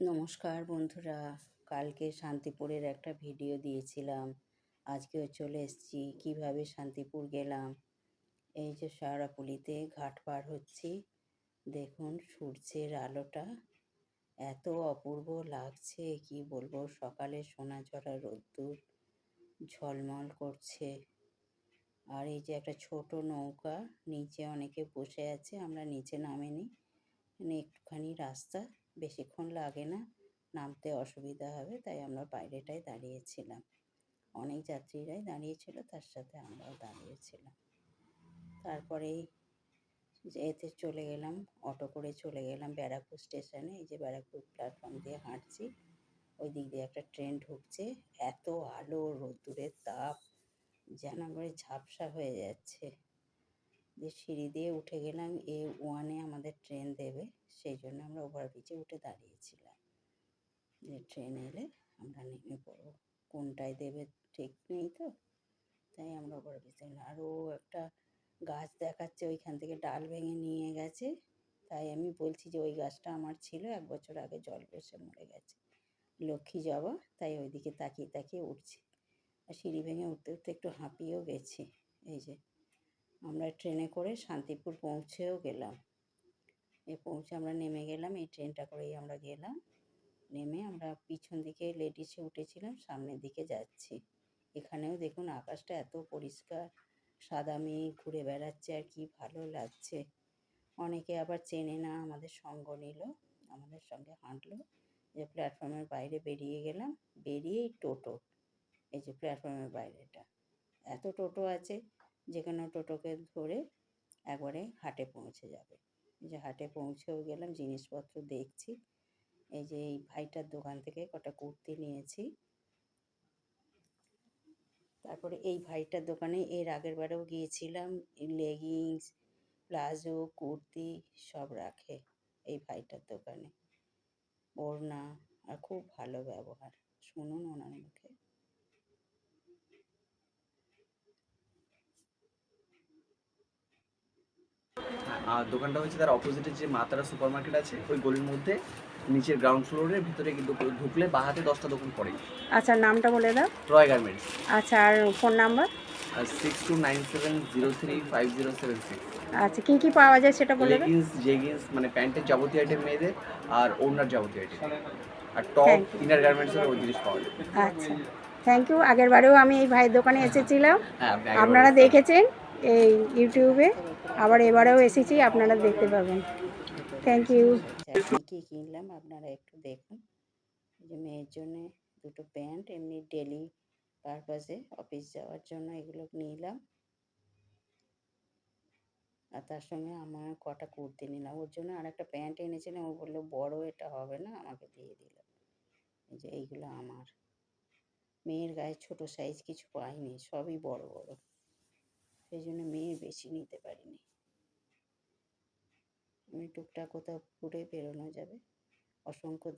নমস্কার বন্ধুরা, কালকে শান্তিপুরের একটা ভিডিও দিয়েছিলাম। আজকেও চলে এসেছি, কীভাবে শান্তিপুর গেলাম? এই যে শেওড়াপুলিতে ঘাট পার হচ্ছি, দেখুন সূর্যের আলোটা এত অপূর্ব লাগছে, কি বলব? সকালে সোনা ঝরা রোদ্দুর ঝলমল করছে। আর এই যে একটা ছোট নৌকা, নিচে অনেকে বসে আছে, আমরা নিচে নামিনি। মানে একটুখানি রাস্তা বেশিক্ষণ লাগে না, নামতে অসুবিধা হবে, তাই আমরা বাইরেটায় দাঁড়িয়েছিলাম। অনেক যাত্রীরাই দাঁড়িয়েছিল, তার সাথে আমরাও দাঁড়িয়েছিলাম। তারপরেই এতে চলে গেলাম, অটো করে চলে গেলাম ব্যারাকপুর স্টেশনে। এই যে ব্যারাকপুর প্ল্যাটফর্ম দিয়ে হাঁটছি ওই দিক দিয়ে একটা ট্রেন ঢুকছে। এত আলো, রোদ্দুরের তাপ, যেন করে ঝাপসা হয়ে যাচ্ছে। যে সিঁড়ি দিয়ে উঠে গেলাম, এ ওয়ানে আমাদের ট্রেন দেবে, সেই জন্য আমরা ওভারব্রিজে উঠে দাঁড়িয়েছিলাম। যে ট্রেন এলে আমরা নেমে পড়ব। কোনটায় দেবে ঠিক নেই তো? তাই আমরা ওভারব্রিজে আর ও একটা গাছ দেখাচ্ছে, ওইখান থেকে ডাল ভেঙে নিয়ে গেছে। তাই আমি বলছি যে ওই গাছটা আমার ছিল, এক বছর আগে জল বসে মরে গেছে। লক্ষ্মী জবা তাই ওইদিকে তাকিয়ে তাকিয়ে উঠছে। আর সিঁড়ি ভেঙে উঠতে উঠতে একটু হাঁপিয়েও গেছি। এই যে আমরা ট্রেনে করে শান্তিপুর পৌঁছেও গেলাম। এ পৌঁছে আমরা নেমে গেলাম, এই ট্রেনটা করেই আমরা গেলাম। নেমে আমরা পিছন দিকে লেডিসে উঠেছিলাম, সামনের দিকে যাচ্ছি। এখানেও দেখুন আকাশটা এত পরিষ্কার, সাদা মেঘ, ঘুরে বেড়াচ্ছে আর কি ভালো লাগছে। অনেকে আবার চেনে না, আমাদের সঙ্গ নিল, আমাদের সঙ্গে হাঁটলো। যে প্ল্যাটফর্মের বাইরে বেরিয়ে গেলাম, বেরিয়েই টোটো, এই যে প্ল্যাটফর্মের বাইরেটা। এত টোটো আছে যে কোনো টোটোকে ধরে একবারে হাটে পৌঁছে যাবে। যে হাটে পৌঁছেও গেলাম, জিনিসপত্র দেখছি। এই যে এই ভাইটার দোকান থেকে কটা কুর্তি নিয়েছি। তারপরে এই ভাইটার দোকানে এর আগের বারেও গিয়েছিলাম লেগিংস প্লাজো, কুর্তি সব রাখে এই ভাইটার দোকানে। ওড়না, আর খুব ভালো ব্যবহার। শুনুন ওনার মুখে। আর দোকানটা হচ্ছে তার অপোজিটে যে মাতারা সুপার মার্কেট আছে ওই গলির মধ্যে নিচের গ্রাউন্ড ফ্লোরের ভিতরে কিন্তু ঢুকলে বা হাতে দশটা দোকান পড়ে। আচ্ছা নামটা বলে দাও। রয় গার্মেন্টস আচ্ছা আর phone number six two nine seven zero three five zero seven six আচ্ছা কী কী পাওয়া যায় সেটা বলে লেগিংস জেগিংস মানে প্যান্টের যাবতীয় আইটেম মেয়েদের আর ওনার যাবতীয় আইটেম আর টপ ইনার গার্মেন্টসের ওই জিনিস পাওয়া যায়। আচ্ছা থ্যাংক ইউ আগের বারেও আমি এই ভাইয়ের দোকানে এসেছিলাম। হ্যাঁ আপনারা দেখেছেন? এই ইউটিউবে। আবার এবারেও এসেছি, আপনারা দেখতে পাবেন। থ্যাংক ইউ কী কিনলাম, আপনারা একটু দেখুন। যে মেয়ের জন্য দুটো প্যান্ট, এমনি ডেলি পারপাসে অফিস যাওয়ার জন্য এগুলো নিলাম। আর তার সঙ্গে আমার কটা কুর্তি নিলাম। ওর জন্য আর একটা প্যান্ট এনেছিলাম, ও বলল, বড় এটা হবে না, আমাকে দিয়ে দিল। যে এইগুলো আমার। মেয়ের গায়ে ছোট সাইজ কিছু পাইনি, সবই বড় বড়। সেই জন্য মেয়ে বেশি নিতে পারিনি। টুকটাক কোথাও ঘুরে বেরোনো যাবে। অসংখ্য